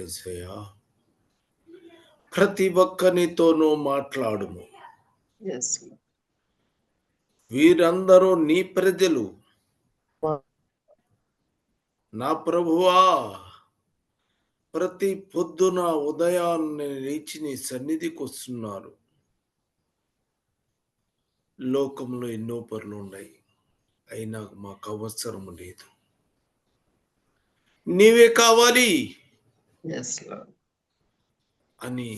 ఏసయ్యా ప్రతి ఒక్కనితోనూ మాట్లాడుము. వీరందరూ నీ ప్రజలు నా ప్రభువా ప్రతి పొద్దున ఉదయాన్నే లేచి నీ సన్నిధికి వస్తున్నారు లోకంలో ఎన్నో పనులు ఉన్నాయి అయినా మాకు అవసరం లేదు నీవే కావాలి. అని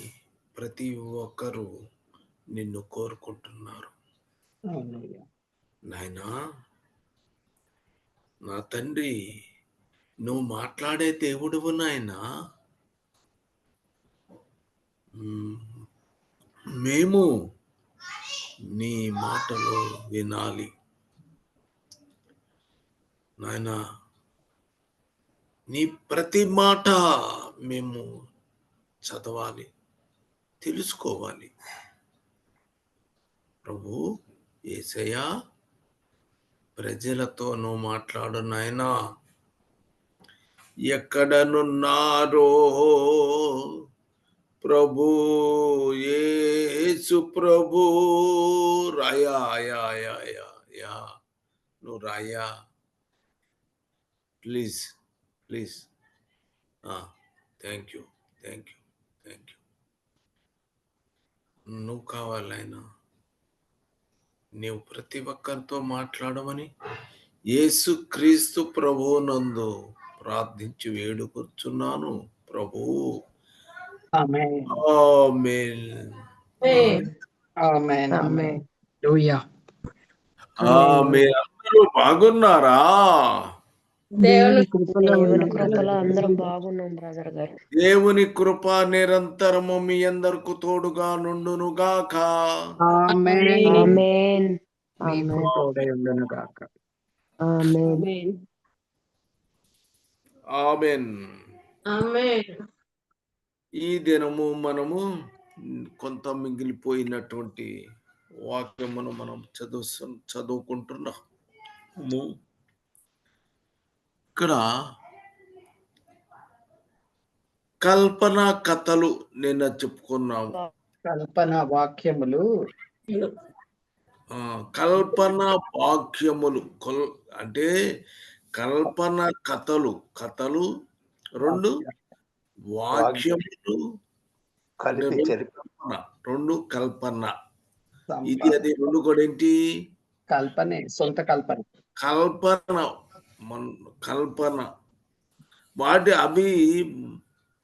ప్రతి ఒక్కరూ నిన్ను కోరుకుంటున్నారు. నాయనా నా తండ్రి నువ్వు మాట్లాడే దేవుడువు నాయనా. మేము నీ మాటలు వినాలి నాయనా నీ ప్రతి మాట మేము చదవాలి తెలుసుకోవాలి. ప్రభు ఏసయా ప్రజలతో నువ్వు మాట్లాడు నాయనా. ఎక్కడనున్నారో ప్రభు ఏసు ప్రభు. రాయా యా యా యా యా. నువ్వు రాయా. Please please. Thank you thank you thank you నువ్వు కావాలైనా నీవు ప్రతి ఒక్కరితో మాట్లాడమని యేసు క్రీస్తు ప్రభువునందు ప్రార్థించి వేడుకొచ్చున్నాను. ప్రభు. బాగున్నారా? దేవుని కృపలో దేవుని ఉన్నాం కృపలో brother. అందరం బాగున్నాం బ్రదర్ గారు దేవుని కృప నిరంతరము మీ అందరకు తోడుగా నుండునుగాక Amen. ఆమేన్ మీకు తోడై ఉండును గాక. ఆమేన్. ఈ దినము మనము కొంత మిగిలిపోయినటువంటి వాక్యమును మనం చదువు చదువుకుంటున్నాము ఇక్కడ కల్పన కథలు నిన్న చెప్పుకున్నాము. కల్పన వాక్యములు. కల్పన వాక్యములు. కొల్ అంటే కల్పన కథలు. కథలు రెండు వాక్యములు కల్పన రెండు కల్పన. ఇది అది రెండు కూడా ఏంటి? కల్పనే సొంత కల్పన. కల్పన. మన్- కల్పన. వాటి అవి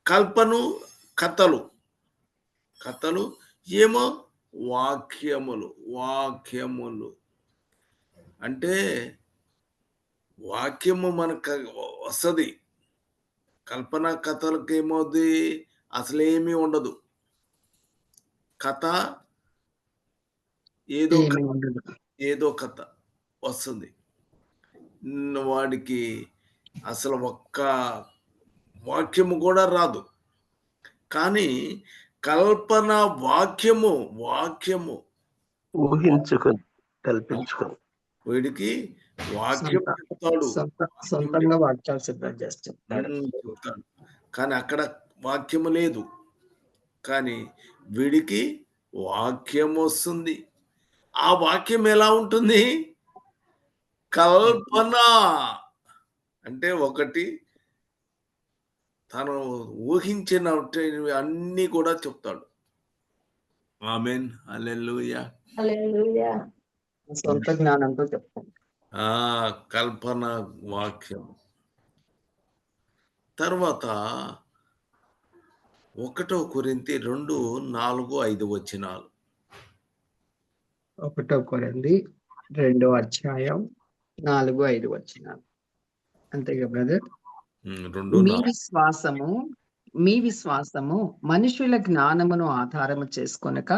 కల్పను కథలు. కథలు ఏమో వాక్యములు వాక్యములు. అంటే వాక్యము మనకు వస్తుంది. కల్పన కథలకు ఏమవుద్ది? అసలేమీ ఉండదు. కథ ఏదో ఏదో కథ వస్తుంది. వాడికి అసలు ఒక్క వాక్యము కూడా రాదు. కానీ కల్పన వాక్యము వాక్యము. ఊహించుకొని కల్పించుకొని. వీడికి వాక్యం చెప్తాడు. సొంత సొంతంగా వాక్యాలు సిద్ధం చేసి చెప్తాడు ఉమ్, చెప్తాడు. కానీ అక్కడ వాక్యము లేదు. కానీ వీడికి వాక్యం వస్తుంది. ఆ వాక్యం ఎలా ఉంటుంది? కల్పన. అంటే ఒకటి తను ఊహించిన అన్ని కూడా చెప్తాడు. ఆమెన్. అల్లెలుయా. సొంత జ్ఞానంతో చెప్తాడు. ఆ కల్పన వాక్యం. తర్వాత ఒకటో కొరింతి రెండు నాలుగు ఐదు వచనాలు. ఒకటో కొరింది రెండో అధ్యాయం. నాలుగు ఐదు వచ్చినాలు అంతేగా బ్రదర్? మీ విశ్వాసము మీ విశ్వాసము మనుషుల జ్ఞానమును ఆధారము చేసుకొనక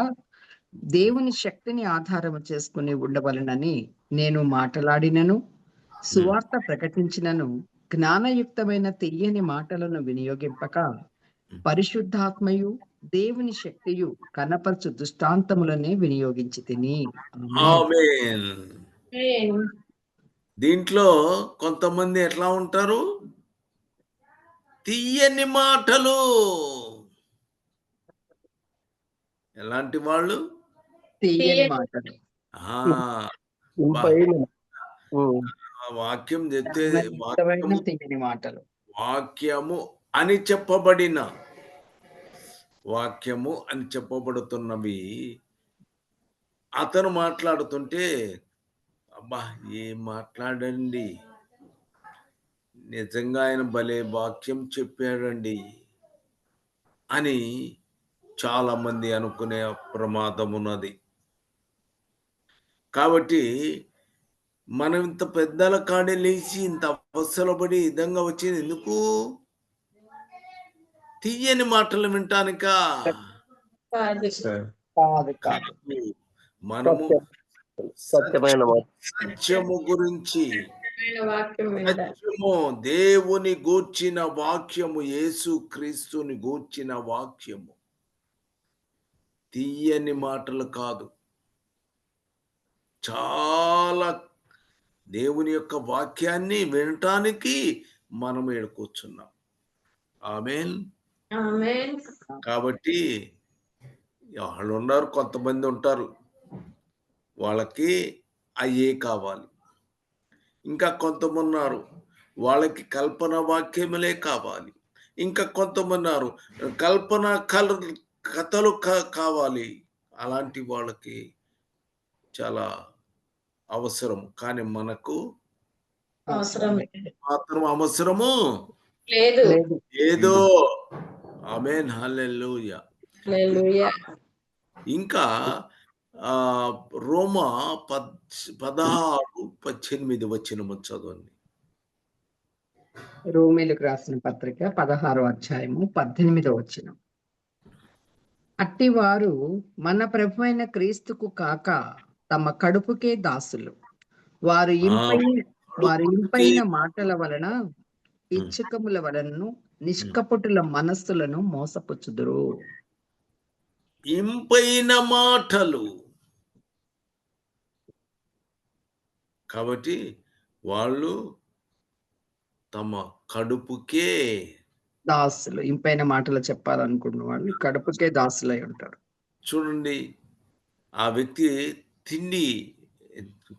దేవుని శక్తిని ఆధారము చేసుకుని ఉండవలనని నేను మాట్లాడినను సువార్త ప్రకటించినను జ్ఞానయుక్తమైన తీయని మాటలను వినియోగింపక పరిశుద్ధాత్మయు దేవుని శక్తియు కనపరచు దృష్టాంతములనే వినియోగించి తిని. దీంట్లో కొంతమంది ఎట్లా ఉంటారు? తీయని మాటలు. ఎలాంటి వాళ్ళు? వాక్యం తీయని మాటలు. వాక్యము అని చెప్పబడిన వాక్యము అని చెప్పబడుతున్నవి. అతను మాట్లాడుతుంటే అబ్బా ఏం మాట్లాడండి? నిజంగా ఆయన భలే వాక్యం చెప్పాడండి అని చాలా మంది అనుకునే ప్రమాదం ఉన్నది. కాబట్టి మనం ఇంత పెద్దల కాడే లేచి ఇంత అవసరపడి విధంగా వచ్చేది ఎందుకు? తీయని మాటలు వింటానికా మనము సత్యమైన మాట సత్యము గురించి. సత్యము దేవుని గూర్చిన వాక్యము యేసు క్రీస్తుని గూర్చిన వాక్యము. తీయని మాటలు కాదు. చాలా దేవుని యొక్క వాక్యాన్ని వినటానికి మనం ఆమెన్. ఆమేన్. కాబట్టి వాళ్ళు ఉన్నారు కొంతమంది ఉంటారు. వాళ్ళకి అయ్యే కావాలి. ఇంకా కొంతమంది ఉన్నారు వాళ్ళకి కల్పన వాక్యములే కావాలి. ఇంకా కొంతమంది ఉన్నారు కల్పన కల కథలు కా- కావాలి. అలాంటి వాళ్ళకి చాలా అవసరం. కానీ మనకు మాత్రం అవసరము? లేదు. ఏదో ఆమెన్. హల్లెలూయా. హల్లెలూయా. ఇంకా రోమా పద్ పదహారు పద్దెనిమిది వచ్చిన చదవండి. రోమిలకు రాసిన పత్రిక పదహారో అధ్యాయము పద్దెనిమిదో వచ్చిన అట్టివారు మన ప్రభు అయిన క్రీస్తుకు కాక తమ కడుపుకే దాసులు. వారు ఇంపైన వారి ఇంపైన మాటల వలన ఇచ్చకముల వలన నిష్కపటుల మనస్సులను మోసపుచ్చుదురు. ఇంపైన మాటలు కాబట్టి వాళ్ళు తమ కడుపుకే దాసులు. ఇంపైన మాటలు చెప్పాలనుకున్న వాళ్ళు కడుపుకే దాసులై ఉంటారు. చూడండి ఆ వ్యక్తి తిండి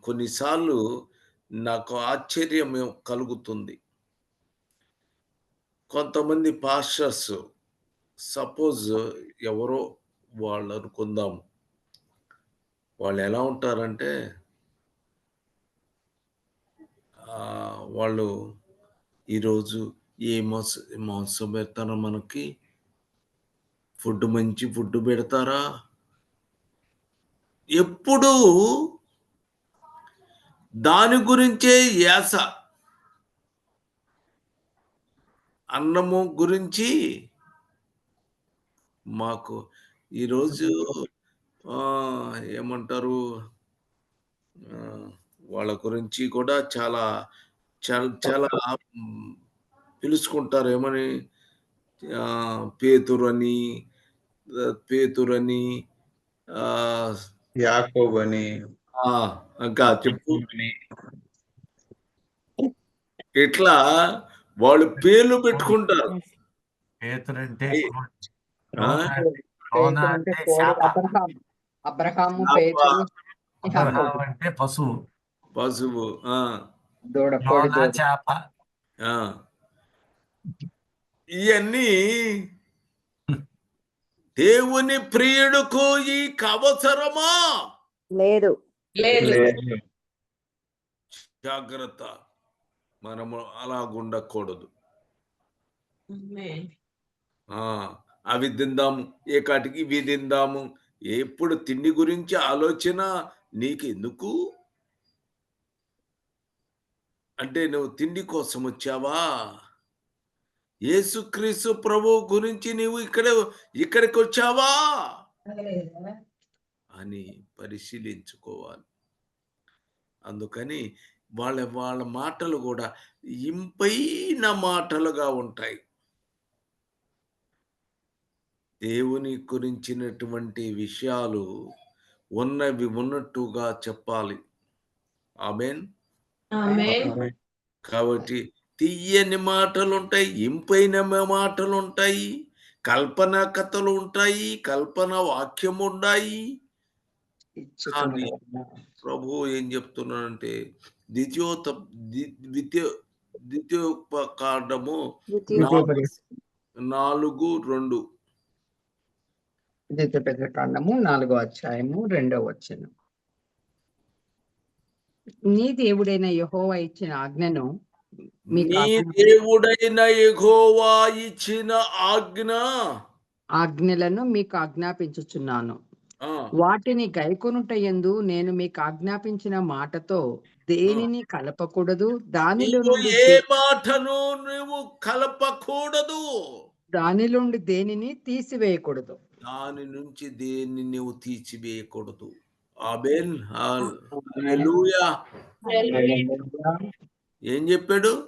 కొన్నిసార్లు నాకు ఆశ్చర్యం కలుగుతుంది. కొంతమంది పాస్టర్స్ సపోజ్ ఎవరో వాళ్ళు అనుకుందాం. వాళ్ళు ఎలా ఉంటారంటే వాళ్ళు ఈరోజు ఏ మోస మాంసం పెడతారా మనకి? ఫుడ్ మంచి ఫుడ్ పెడతారా? ఎప్పుడు దాని గురించే యాస. అన్నము గురించి మాకు ఈరోజు ఏమంటారు? వాళ్ళ గురించి కూడా చాలా చాలా చాలా పిలుచుకుంటారు ఏమని ఆ, పేతురని పేతురని ఆ, యాకోబు అని ఆ, ఇంకా చెప్పు. ఇట్లా వాళ్ళు పేర్లు పెట్టుకుంటారు. పేతురంటే అబ్రహాము అంటే పశువు. దూడ చేప. ఆ. ఇవన్నీ దేవుని ప్రియుడుకు ఈ అవసరమా లేదు. జాగ్రత్త. మనము అలాగుండకూడదు. ఆమేన్ ఆ, అవి తిందాము. ఏ కాటికి ఇవి తిందాము. ఎప్పుడు తిండి గురించి ఆలోచన నీకు ఎందుకు అంటే నువ్వు తిండి కోసం వచ్చావా? యేసుక్రీస్తు ప్రభు గురించి నీవు ఇక్కడ ఇక్కడికి వచ్చావా? అని పరిశీలించుకోవాలి. అందుకని వాళ్ళ వాళ్ళ మాటలు కూడా ఇంపైన మాటలుగా ఉంటాయి. దేవుని గురించినటువంటి విషయాలు ఉన్నవి ఉన్నట్టుగా చెప్పాలి. ఆమెన్. కాబట్టి తీయని మాటలు ఉంటాయి ఇంపైన మాటలు ఉంటాయి కల్పన కథలు ఉంటాయి కల్పన వాక్యం ఉన్నాయి ప్రభు ఏం చెప్తున్నాడంటే ద్వితీయోత ద్వి- ద్వితీయ ద్వితీయోపకాండము నాలుగు- నాలుగు రెండు. ద్వితీయ పెద్ద కాండము నాలుగో అధ్యాయము రెండో వచనం. నీ దేవుడైన యెహోవా ఇచ్చిన ఆజ్ఞను నీ దేవుడైన యెహోవా ఇచ్చిన ఆజ్ఞ. ఆజ్ఞలను మీకు ఆజ్ఞాపించుచున్నాను. వాటిని గైకొనుట యందు నేను మీకు ఆజ్ఞాపించిన మాటతో దేనిని కలపకూడదు? దానిలో ఏ మాటను నువ్వు కలపకూడదు? దానిలో నుండి దేనిని తీసివేయకూడదు? దాని నుంచి దేన్ని నువ్వు తీసివేయకూడదు? ఆబేన్ హల్లెలూయా. ఏం చెప్పాడు?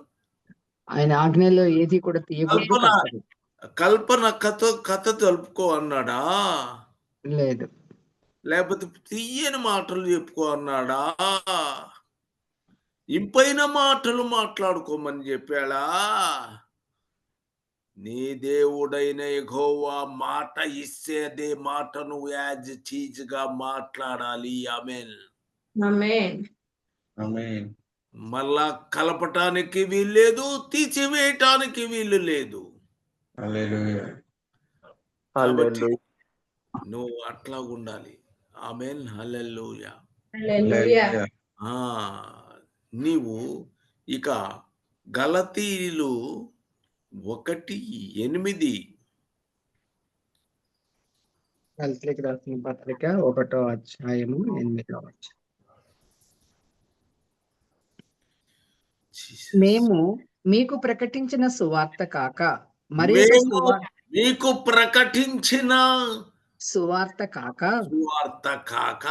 ఆయన ఆజ్ఞలో ఏది కూడా తీయకూడదు కల్పన. కలపకూడదు. కల్పన కథ కథ తెలుపుకో అన్నాడా? లేదు. లేకపోతే తీయని మాటలు చెప్పుకో అన్నాడా? ఇంపైన మాటలు మాట్లాడుకోమని చెప్పాడా? నీ దేవుడైన ఎగోవా మాట ఇస్తే అదే మాట నువ్వు యాజ్ చీజ్గా మాట్లాడాలి. ఆమెన్. ఆమేన్. ఆమేన్. మళ్ళా కలపటానికి వీల్లేదు తీసివేయటానికి వీలు లేదు. నువ్వు అట్లా ఉండాలి. ఆమెన్. హల్లెలూయా. హల్లెలూయా. హల్లెలూయా ఆ నీవు ఇక గలతీలు ఒకటి ఎనిమిది. రాసిన పత్రిక ఒకటో అధ్యాయము ఎనిమిదో అధ్యాయం మేము మీకు ప్రకటించిన సువార్త కాక మరి మీకు ప్రకటించిన సువార్త కాక సువార్త కాక.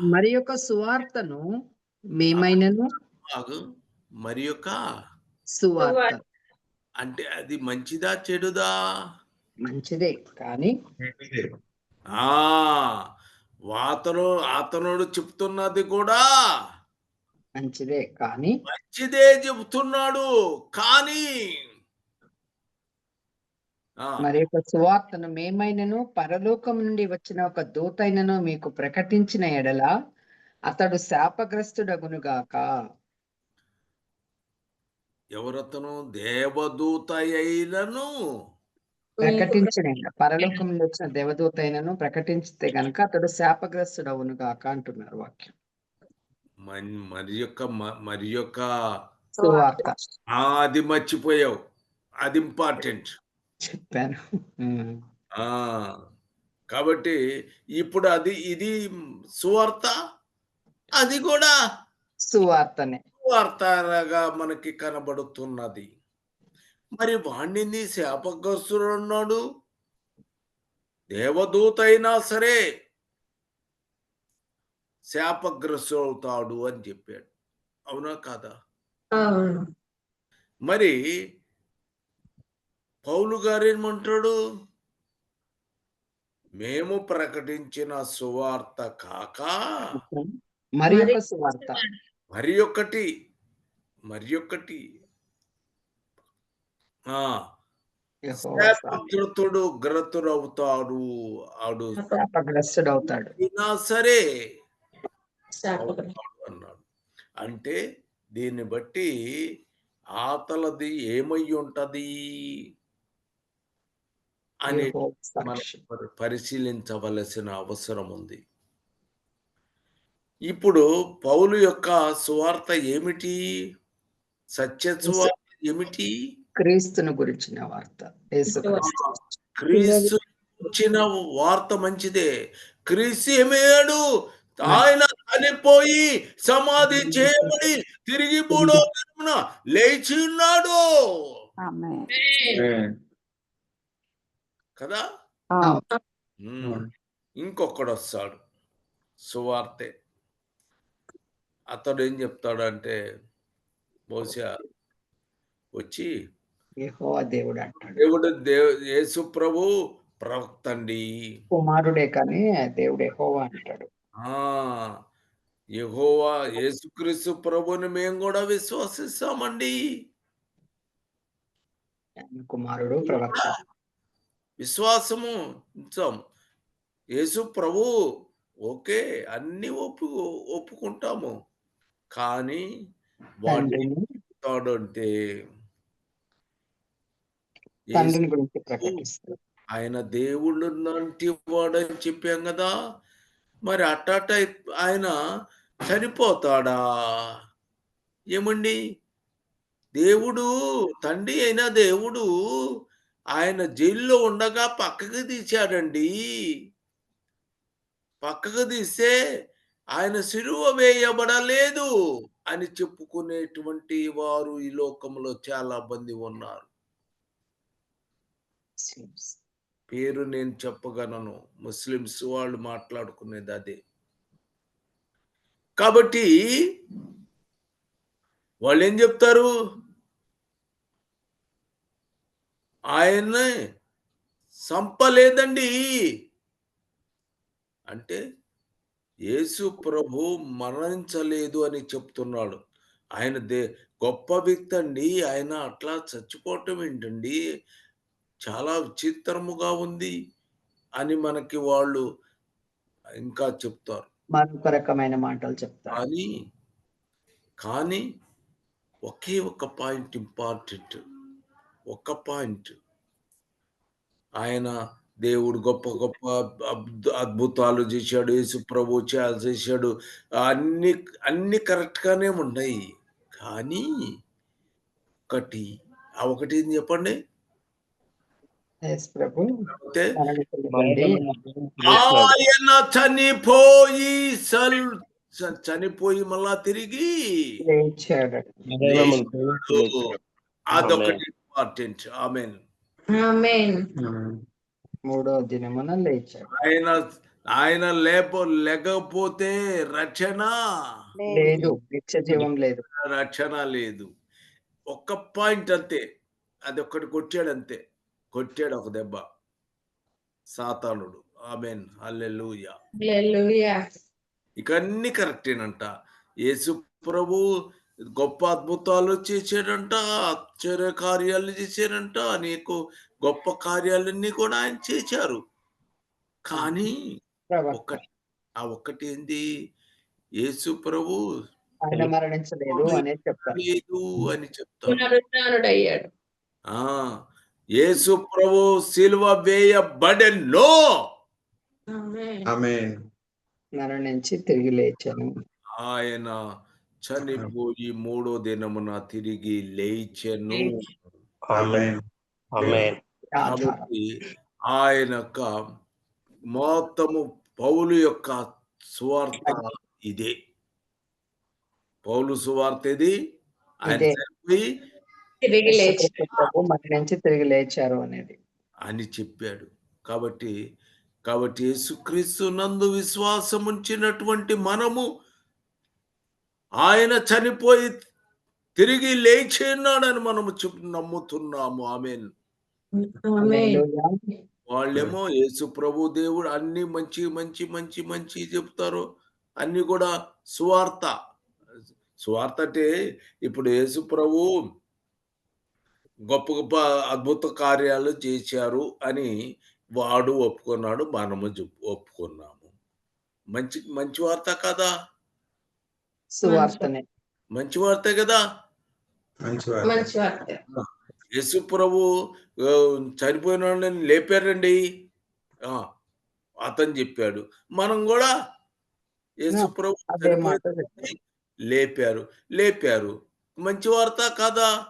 మరి ఒక సువార్తను మేమైనను. మరి యొక్క సువార్త. అంటే అది మంచిదా చెడుదా? మంచిదే కానీ ఆ వాతను అతనుడు చెప్తున్నది కూడా మంచిదే కానీ మంచిదే చెబుతున్నాడు కానీ ఆ, మరి ఒక సువార్తను మేమైనను పరలోకం నుండి వచ్చిన ఒక దూతైనను మీకు ప్రకటించిన ఎడల అతడు శాపగ్రస్తుడగునుగాక. ఎవరతను దేవదూత అయినను ప్రకటించిన ఎడల పరలోకం నుండి వచ్చిన దేవదూత అయినను ప్రకటించితే గనుక అతడు శాపగ్రస్తుడవునుగాక అంటున్నారు వాక్యం. మరి యొక్క మరి యొక్క అది మర్చిపోయావు. అది ఇంపార్టెంట్ చెప్పాను. కాబట్టి ఇప్పుడు అది ఇది సువార్త? అది కూడా సువార్తనే. సువార్తగా మనకి కనబడుతున్నది. మరి వాణ్ణి శాపగ్రస్తుడు అన్నాడు దేవదూత అయినా సరే శాపగ్రస్తుడు అవుతాడు అని చెప్పాడు. అవునా కాదా? మరి పౌలు గారు ఏమంటాడు మేము ప్రకటించిన సువార్త కాక మరి సువార్త మరి ఒకటి మరి ఒకటి యెహోవా సాక్షి. శాపగ్రతుడు గ్రతుడవుతాడు ఆడు అయినా సరే శాపగ్రస్తుడు. అవుతాడు అన్నాడు. అంటే దీన్ని బట్టి ఆతలది ఏమై ఉంటది? అని పరిశీలించవలసిన అవసరం ఉంది. ఇప్పుడు పౌలు యొక్క సువార్త ఏమిటి? సత్య సువార్త ఏమిటి? క్రీస్తును గురించిన వార్త. యేసుక్రీస్తు క్రీస్తు ఇచ్చిన వార్త. మంచిదే. క్రీస్తు ఏమయ్యాడు ఆయన చనిపోయి సమాధి చేయబడి తిరిగి మూడో లేచి ఉన్నాడు. ఆమేన్. ఆమేన్. కదా. ఇంకొకడు వస్తాడు. సువార్తె. అతడు ఏం చెప్తాడంటే బహుశా వచ్చి దేవుడు అంటాడు. దేవుడు దేవు యేసు ప్రభు ప్రవక్త అండి కుమారుడే కానీ దేవుడు యెహోవా అంటాడు. ఆ యెహోవా యేసుక్రీస్తు ప్రభుని మేము కూడా విశ్వసిస్తామండి. కుమారుడు ప్రవక్త. విశ్వాసము ఉంచాం. యేసు ప్రభు ఓకే అన్ని ఒప్పు ఒప్పుకుంటాము. కానీ వాడు తండ్రిని గురించి ప్రకటిస్తారు ఆయన దేవుడు లాంటి వాడని చెప్పాం కదా. మరి అట్టాట ఆయన చనిపోతాడా? ఏమండి? దేవుడు తండ్రి అయిన దేవుడు ఆయన జైల్లో ఉండగా పక్కకు తీశాడండి. పక్కకు తీస్తే ఆయన సిలువ వేయబడలేదు అని చెప్పుకునేటువంటి వారు ఈ లోకంలో చాలా మంది ఉన్నారు. పేరు నేను చెప్పగలను. ముస్లిమ్స్ వాళ్ళు మాట్లాడుకునేది అదే. కాబట్టి వాళ్ళు ఏం చెప్తారు? ఆయన్ని సంపలేదండి. అంటే యేసు ప్రభు మరణించలేదు అని చెప్తున్నాడు. ఆయన దే గొప్ప వ్యక్తి అండి. ఆయన అట్లా చచ్చిపోవటం ఏంటండి? చాలా విచిత్రముగా ఉంది అని మనకి వాళ్ళు ఇంకా చెప్తారు. మరొక రకమైన మాటలు చెప్తారు. కానీ కానీ ఒకే ఒక పాయింట్ ఇంపార్టెంట్. ఒక పాయింట్. ఆయన దేవుడు గొప్ప గొప్ప అద్భు- అద్భుతాలు చేశాడు. యేసు ప్రభు చేశాడు. అన్ని అన్ని కరెక్ట్ గానే ఉన్నాయి. కానీ ఒకటి ఆ ఒకటి ఏం చెప్పండి? ఆయన చనిపోయి చనిపోయి మళ్ళా తిరిగి లేచాడు. అదొకటి ఇంపార్టెంట్. ఆమెన్. ఆమేన్. మూడో దినమున లేచాడు. ఆయన ఆయన లేపో లేకపోతే రక్షణ? లేదు. నిత్య జీవం లేదు. రక్షణ లేదు. ఒక్క పాయింట్ అంతే. అది ఒక్కటి కొట్టాడు అంతే. కొట్టాడు ఒక దెబ్బ. సాతానుడు. ఆమెన్. హల్లెలూయా. హల్లెలూయా. ఇక అన్ని కరెక్టేనంట. యేసు ప్రభు గొప్ప అద్భుతాలు చేశాడంట ఆశ్చర్య కార్యాలు చేశాడంట అనేక గొప్ప కార్యాలన్నీ కూడా ఆయన చేశారు. కానీ ఒక్కటి ఆ ఒక్కటి ఏంది? యేసు ప్రభు ఆయన మరణించలేదు అనే చెప్తారు. లేదు అని ఆ యేసు ప్రభు సిలువ వేయబడెనో ఆమేన్. ఆమేన్. మరణించి తిరిగి లేచాను. ఆయన చనిపోయి మూడో దినమున తిరిగి లేచెను. కాబట్టి ఆయన యొక్క మొత్తము పౌలు యొక్క సువార్త ఇదే. పౌలు సువార్త ఇది ఆయన. చనిపోయి తిరిగి లేచి యేసు ప్రభు మరణించి తిరిగి లేచారు అనేది. అని చెప్పాడు. కాబట్టి కాబట్టి యేసుక్రీస్తు నందు విశ్వాసం ఉంచినటువంటి మనము ఆయన చనిపోయి తిరిగి లేచి ఉన్నాడని మనము నమ్ముతున్నాము. హల్లెలూయా. వాళ్ళేమో యేసు ప్రభు దేవుడు అన్ని మంచి మంచి మంచి మంచి చెప్తారు. అన్ని కూడా సువార్త. సువార్త అంటే ఇప్పుడు యేసు ప్రభు గొప్ప గొప్ప అద్భుత కార్యాలు చేశారు అని వాడు ఒప్పుకున్నాడు. మనము ఒప్పుకున్నాము. మంచి మంచి వార్త కదా. సువార్తనే మంచి వార్తే కదా? మంచి వార్త. మంచి వార్త. యేసు ప్రభు చనిపోయిన వాళ్ళని లేపారండి. ఆ, అతను చెప్పాడు. మనం కూడా యేసు ప్రభు. లేపారు. లేపారు. మంచి వార్త కాదా?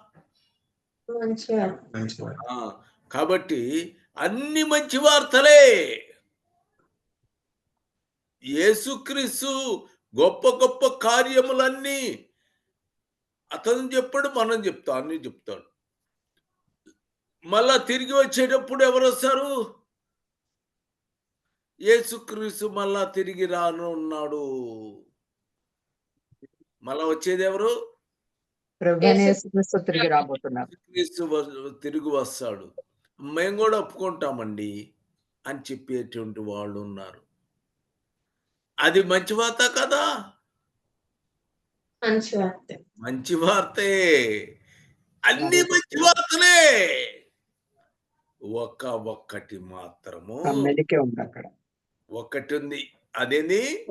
మంచి వార్త. మంచి వార్త. ఆ, కాబట్టి అన్ని మంచి వార్తలే. యేసుక్రీస్తు గొప్ప గొప్ప కార్యములన్నీ అతను చెప్పాడు మనం చెప్తాం అన్ని చెప్తాడు. మళ్ళా తిరిగి వచ్చేటప్పుడు ఎవరు వస్తారు? యేసుక్రీస్తు మళ్ళా తిరిగి రాను ఉన్నాడు. మళ్ళా వచ్చేది ఎవరు? తిరిగి వస్తాడు. మేము కూడా ఒప్పుకుంటామండి అని చెప్పేటువంటి వాళ్ళు ఉన్నారు. అది మంచి వార్త కదా? మంచి వార్త. మంచి వార్తే. అన్ని మంచి వార్తలే. ఒక ఒక్కటి మాత్రము. అక్కడ. ఒకటి ఉంది అదేంది?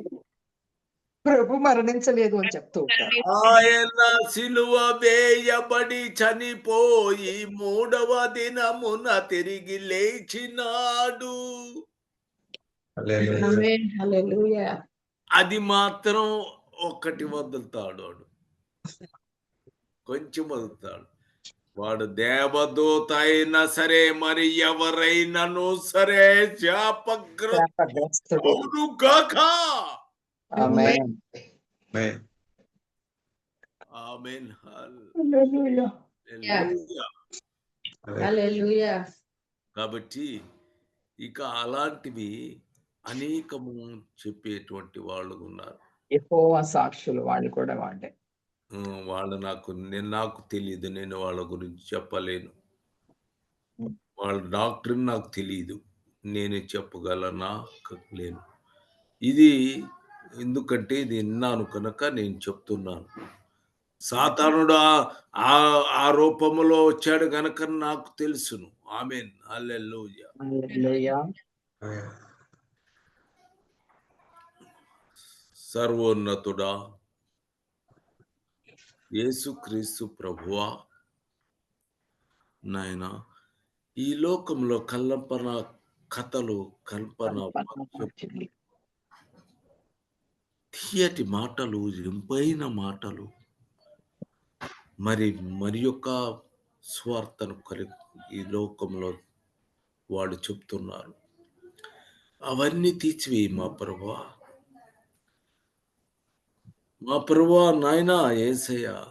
ప్రభు మరణించలేదు అని చెప్తూ ఆయన సిలువ వేయబడి చనిపోయి మూడవ దినమున తిరిగి లేచినాడు. అది మాత్రం ఒక్కటి వదులుతాడు వాడు. కొంచెం వదులుతాడు. వాడు దేవదూత అయినా సరే మరి ఎవరైనాను సరే శాపగ్రస్తుడు శాపగ్రస్తుడు. కాక. ఆమేన్ Amen. ఆమేన్ హల్లెలూయా హల్లెలూయా. Hallelujah. కాబట్టి ఇక అలాంటివి అనేకము చెప్పేటువంటి వాళ్ళు ఉన్నారు. యెహోవా సాక్షులు వాళ్ళు కూడా వాళ్ళే. ఉమ్, వాళ్ళు నాకు నేను నాకు తెలియదు నేను వాళ్ళ గురించి చెప్పలేను. వాళ్ళ డాక్టర్ నాకు తెలియదు నేను చెప్పగలనా? క- లేను. ఇది ఎందుకంటే ఇది విన్నాను కనుక నేను చెప్తున్నాను. సాతానుడు ఆ- ఆ వచ్చాడు కనుక నాకు తెలుసును. ఆమెన్. హల్లెలూయా. హల్లెలూయా. సర్వోన్నతుడా? యేసుక్రీస్తు ప్రభువా? నాయన ఈ లోకంలో కల్పన కథలు కల్పన తీయటి మాటలు ఇంపైన మాటలు మరి మరి యొక్క స్వార్థను కలిగి ఈ లోకంలో వాళ్ళు చెప్తున్నారు. అవన్నీ తీసివేయి మా ప్రభువా. మా ప్రభువా నాయనా ఏసయ్యా.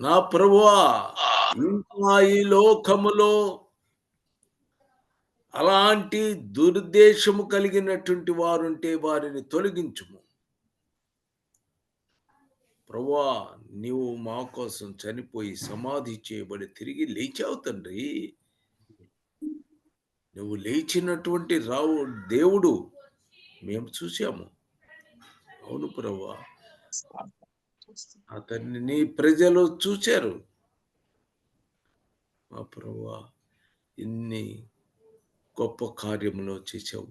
నా ప్రభువా ఇంకా ఈ లోకములో అలాంటి దుర్దేశము కలిగినటువంటి వారుంటే వారిని తొలగించుము. ప్రభువా నీవు మా కోసం చనిపోయి సమాధి చేయబడి తిరిగి లేచావు తండ్రి. నువ్వు లేచినటువంటి రావు దేవుడు మేము చూసాము అవును ప్రభువా అతన్ని నీ ప్రజలు చూశారు మా ప్రభువా ఇన్ని గొప్ప కార్యములు చేసావు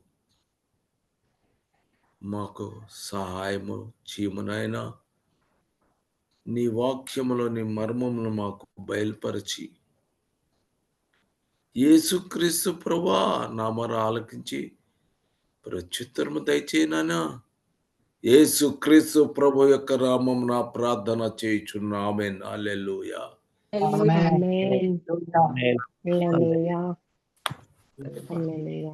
మాకు సహాయము చీమనైనా నీ వాక్యములోని మర్మమును మాకు బయలుపరిచి. యేసుక్రీస్తు ప్రభా నామర ఆలకించి ప్రత్యుత్తరము దయచేయనానా యేసుక్రీస్తు ప్రభు యొక్క నామం నా ప్రార్థన చేయుచున్నా ఆమెన్ అల్లెలుయా ఆమేన్ ఆమేన్ హల్లెలూయా హల్లెలూయా హల్లెలూయా